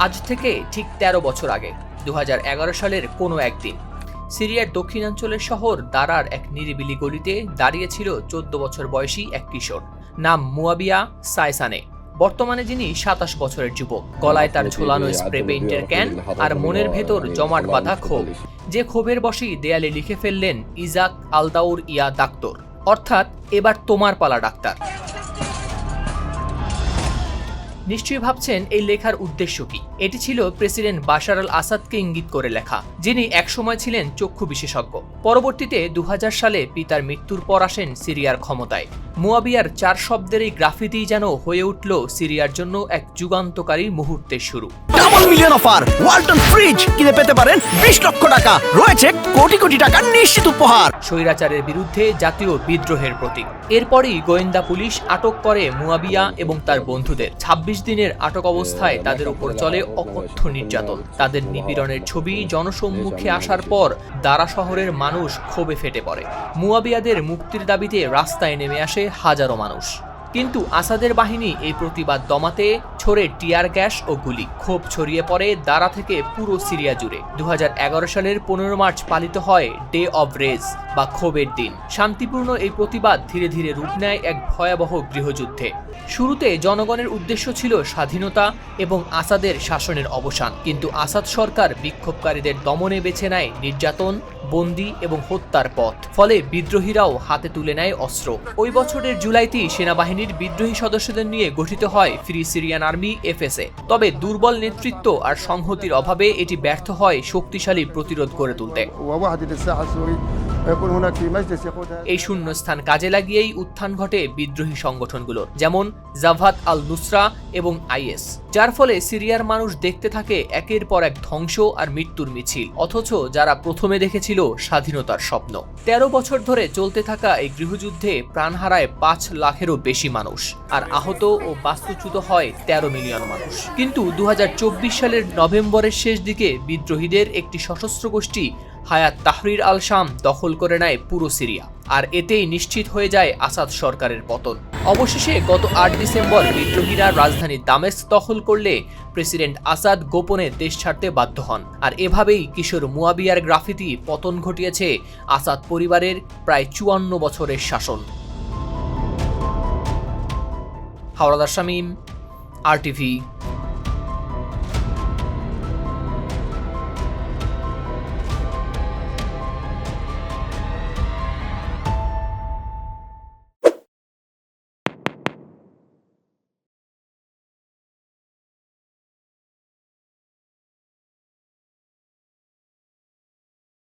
আজ থেকে ঠিক ১৩ বছর আগে দু হাজার এগারো সালের কোনো একদিন, সিরিয়ার দক্ষিণাঞ্চলের শহর দারার এক নিরিবিলি গলিতে দাঁড়িয়েছিল চোদ্দ বছর বয়সী এক কিশোর। নাম মুয়াবিয়া সাইসানে। বর্তমানে যিনি সাতাশ বছরের যুবক। গলায় তার ঝোলানো স্প্রে পেইন্টের ক্যান আর মনের ভেতর জমাট বাঁধা ক্ষোভ। যে ক্ষোভের বশেই দেয়ালে লিখে ফেললেন, ইজাক আলদাউর ইয়া ডাক্তর। অর্থাৎ, এবার তোমার পালা ডাক্তার। নিশ্চয়ই ভাবছেন এই লেখার উদ্দেশ্য কি? এটি ছিল প্রেসিডেন্ট বাশার আল আসাদকে ইঙ্গিত করে লেখা, যিনি একসময় ছিলেন চক্ষু বিশেষজ্ঞ। পরবর্তীতে দু হাজার সালে পিতার মৃত্যুর পর আসেন সিরিয়ার ক্ষমতায়। মুয়াবিয়ার চার শব্দের এই গ্রাফিতিই যেন হয়ে উঠল সিরিয়ার জন্য এক যুগান্তকারী মুহূর্তের শুরু। Double million offer Walton fridge কিনে পেতে পারেন বিশ লক্ষ টাকা। রয়েছে কোটি কোটি টাকার নিশ্চিত উপহার। স্বৈরাচারের বিরুদ্ধে জাতীয় বিদ্রোহের প্রতীক। এরপরই গোয়েন্দা পুলিশ আটক করে মুয়াবিয়া এবং তার বন্ধুদের। ২৬ দিনের আটক অবস্থায় তাদের উপর চলে অকথ্য নির্যাতন। তাদের নিপীড়নের ছবি জনসম্মুখে আসার পর দারা শহরের মানুষ ক্ষোভে ফেটে পড়ে। মুয়াবিয়াদের মুক্তির দাবিতে রাস্তায় নেমে আসে হাজারো মানুষ। কিন্তু আসাদের বাহিনী এই প্রতিবাদ দমাতে ছড়ে টিয়ার গ্যাস ও গুলি। ক্ষোভ ছড়িয়ে পড়ে দারা থেকে পুরো সিরিয়া জুড়ে। দুহাজার এগারো সালের পনেরো মার্চ পালিত হয় ডে অব রেজ বা ক্ষোভের দিন। শান্তিপূর্ণ এই প্রতিবাদ ধীরে ধীরে রূপ নেয় এক ভয়াবহ গৃহযুদ্ধে। শুরুতে জনগণের উদ্দেশ্য ছিল স্বাধীনতা এবং আসাদের শাসনের অবসান। কিন্তু আসাদ সরকার বিক্ষোভকারীদের দমনে বেছে নেয় নির্যাতন, বন্দি এবং হত্যার পথ। ফলে বিদ্রোহীরাও হাতে তুলে নেয় অস্ত্র। ওই বছরের জুলাইতেই সেনাবাহিনীর বিদ্রোহী সদস্যদের নিয়ে গঠিত হয় ফ্রি সিরিয়ান আর্মি এফএসএ। তবে দুর্বল নেতৃত্ব আর সংহতির অভাবে এটি ব্যর্থ হয় শক্তিশালী প্রতিরোধ গড়ে তুলতে। এই শূন্যস্থান কাজে লাগিয়েই উত্থান ঘটে বিদ্রোহী সংগঠনগুলোর যেমন জাভাত আল নুসরা এবং আইএস, যার ফলে সিরিয়ার মানুষ দেখতে থাকে একের পর এক ধ্বংস আর মৃত্যুর মিছিল, অথচ যারা প্রথমে দেখেছিল স্বাধীনতার স্বপ্ন। ১৩ বছর ধরে চলতে থাকা এই গৃহযুদ্ধে প্রাণ হারায় পাঁচ লাখেরও বেশি মানুষ, আর আহত ও বাস্তুচ্যুত হয় ১৩ মিলিয়ন মানুষ। কিন্তু দু হাজার চব্বিশ সালের নভেম্বরের শেষ দিকে বিদ্রোহীদের একটি সশস্ত্র গোষ্ঠী হায়াত তাহরির আল শাম দখল করে নেয় পুরো সিরিয়া, আর এতেই নিশ্চিত হয়ে যায় আসাদ সরকারের পতন। অবশেষে গত আট ডিসেম্বর বিদ্রোহীরা রাজধানী দামেস্ক দখল করলে প্রেসিডেন্ট আসাদ গোপনে দেশ ছাড়তে বাধ্য হন। আর এভাবেই কিশোর মুয়াবিয়ার গ্রাফিতি পতন ঘটিয়েছে আসাদ পরিবারের প্রায় চুয়ান্ন বছরের শাসন। হাওড়াদার শামীম, আর টিভি